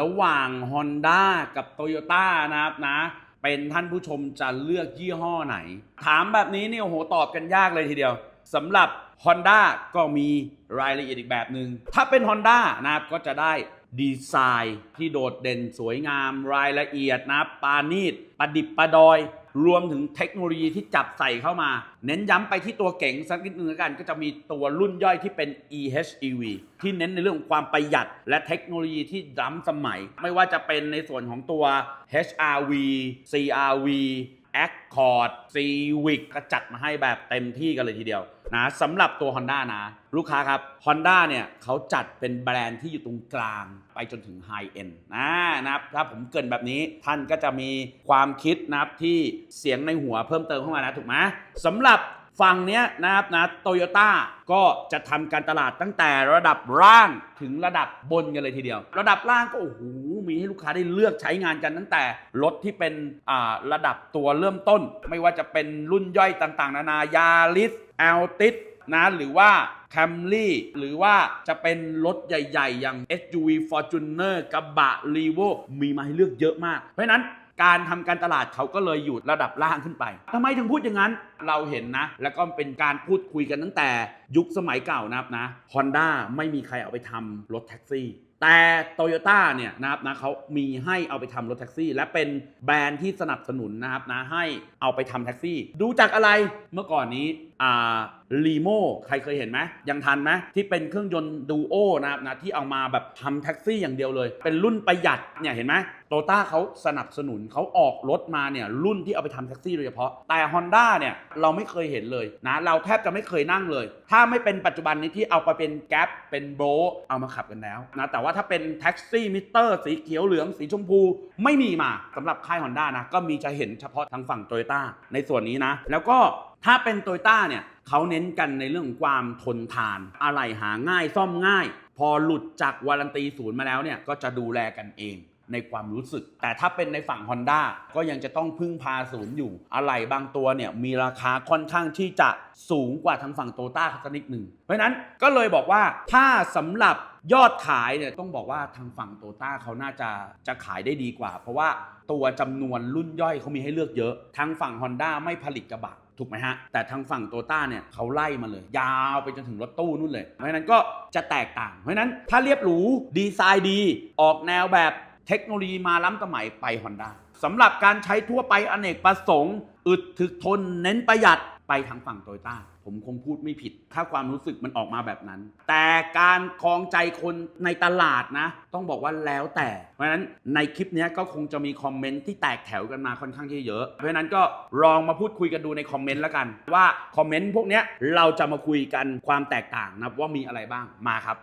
ระหว่าง Honda กับ Toyota นะครับนะ เป็นท่านผู้ชมจะเลือกยี่ห้อไหน ถามแบบนี้เนี่ยโอ้โหตอบกันยากเลยทีเดียวสำหรับ Honda ก็มีรายละเอียดอีกแบบหนึง่งถ้าเป็น Honda นะครับก็จะได้ดีไซน์ที่โดดเด่นสวยงามรายละเอียดนะปานีตประดิบประดอย รวมถึงเทคโนโลยีที่จับใส่เข้ามา เน้นย้ำไปที่ตัวเก๋งสักนิดนึงแล้วกันก็จะมีตัวรุ่นย่อยที่เป็น EHEV ที่เน้นในเรื่องของความประหยัด และเทคโนโลยีที่ล้ำสมัย ไม่ว่าจะเป็นในส่วนของตัว HRV CRV Accord Civic ก็จัดมาให้แบบเต็มที่กันเลยทีเดียว นะสำหรับตัว Honda นะ ลูกค้าครับ Honda เนี่ยเขาจัดเป็นแบรนด์ที่อยู่ตรงกลาง ไปจนถึงไฮเอ็นนะนะครับถ้าผมเกินแบบนี้ท่านก็จะมีความคิดนะครับที่เสียงในหัวเพิ่มเติมเข้ามานะถูกไหมสำหรับ ฝั่งเนี้ยนะครับนะโตโยต้าก็จะทำการตลาดตั้งแต่ระดับล่างถึงระดับบนกันเลยทีเดียว ระดับล่างก็โอ้โหมีให้ลูกค้าได้เลือกใช้งานกันตั้งแต่รถที่เป็นอ่าระดับตัวเริ่มต้น ไม่ว่าจะเป็นรุ่นย่อยต่างๆ นานายาริสแอลติสนะหรือว่า Camry หรือว่าจะเป็นรถใหญ่ ๆ อย่าง SUV Fortuner กระบะ r e v o มีมาให้เลือกเยอะมาก เพราะฉะนั้น การทำการตลาดเขาก็เลยอยู่ระดับล่างขึ้นไปทำไมถึงพูดอย่างนั้น เราเห็นนะ แล้วก็เป็นการพูดคุยกันตั้งแต่ยุคสมัยเก่านะครับนะฮอนด้าไม่มีใครเอาไปทำรถแท็กซี่ แต่โตโยต้าเนี่ยนะครับนะเขามีให้เอาไปทำรถแท็กซี่ และเป็นแบรนด์ที่สนับสนุนนะครับนะให้เอาไปทำแท็กซี่ ดูจากอะไรเมื่อก่อนนี้ อ่าลีโมใครเคยเห็นไหมยังทันไหมที่เป็นเครื่องยนต์ดูโอนะครับนะที่เอามาแบบทำแท็กซี่อย่างเดียวเลย เป็นรุ่นประหยัดเนี่ยเห็นไหมโตต้าเขาสนับสนุนเขาออกรถมาเนี่ยรุ่นที่เอาไปทำแท็กซี่โดยเฉพาะ แต่ Honda เนี่ยเราไม่เคยเห็นเลยนะเราแทบจะไม่เคยนั่งเลย ถ้าไม่เป็นปัจจุบันนี้ที่เอาไปเป็นแก๊ปเป็นโบเอามาขับกันแล้วนะแต่ว่าถ้าเป็นแท็กซี่มิเตอร์สีเขียวเหลืองสีชมพู ไม่มีมาสำหรับค่าย Honda นะก็มีจะเห็นเฉพาะทางฝั่งโตโยต้าในส่วนนี้นะแล้วก็ ถ้าเป็นโตโยต้าเนี่ยเขาเน้นกันในเรื่องของความทนทาน อะไรหาง่ายซ่อมง่าย พอหลุดจากวารันตีศูนย์มาแล้วเนี่ยก็จะดูแลกันเองในความรู้สึก แต่ถ้าเป็นในฝั่ง Honda ก็ยังจะต้องพึ่งพาศูนย์อยู่ อะไรบางตัวเนี่ยมีราคาค่อนข้างที่จะสูงกว่าทางฝั่งโตต้าสักนิดหนึ่ง เพราะฉะนั้นก็เลยบอกว่าถ้าสำหรับยอดขายเนี่ยต้องบอกว่าทางฝั่งโตต้าเขาน่าจะจะขายได้ดีกว่า เพราะว่าตัวจำนวนรุ่นย่อยเขามีให้เลือกเยอะ ทางฝั่ง Honda ไม่ผลิตกระบะ ถูกไหมฮะ แต่ทางฝั่งโตต้าเนี่ยเขาไล่มาเลย ยาวไปจนถึงรถตู้นู่นเลย เพราะฉะนั้นก็จะแตกต่าง เพราะฉะนั้นถ้าเรียบหรูดีไซน์ดี ออกแนวแบบเทคโนโลยีมาล้ำสมัยไปฮอนด้าสำหรับการใช้ทั่วไปอเนกประสงค์ อึดถึกทนเน้นประหยัด ไปทางฝั่งโตโยต้าผมคงพูดไม่ผิด ถ้าความรู้สึกมันออกมาแบบนั้น แต่การคลองใจคนในตลาดนะ ต้องบอกว่าแล้วแต่ เพราะฉะนั้นในคลิปนี้ก็คงจะมีคอมเมนต์ที่แตกแถวกันมาค่อนข้างที่เยอะ เพราะฉะนั้นก็ลองมาพูดคุยกันดูในคอมเมนต์แล้วกัน ว่าคอมเมนต์พวกนี้เราจะมาคุยกันความแตกต่างนะว่ามีอะไรบ้างมาครับ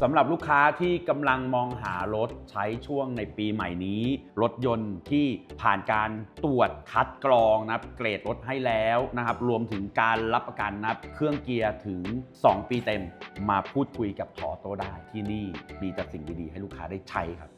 สำหรับลูกค้าที่กำลังมองหารถใช้ช่วงในปีใหม่นี้ รถยนต์ที่ผ่านการตรวจคัดกรองนะครับเกรดรถให้แล้วนะครับ รวมถึงการรับประกันนะครับเครื่องเกียร์ถึง 2 ปีเต็ม มาพูดคุยกับขอโตได้ที่นี่มีแต่สิ่งดีๆ ให้ลูกค้าได้ใช้ครับ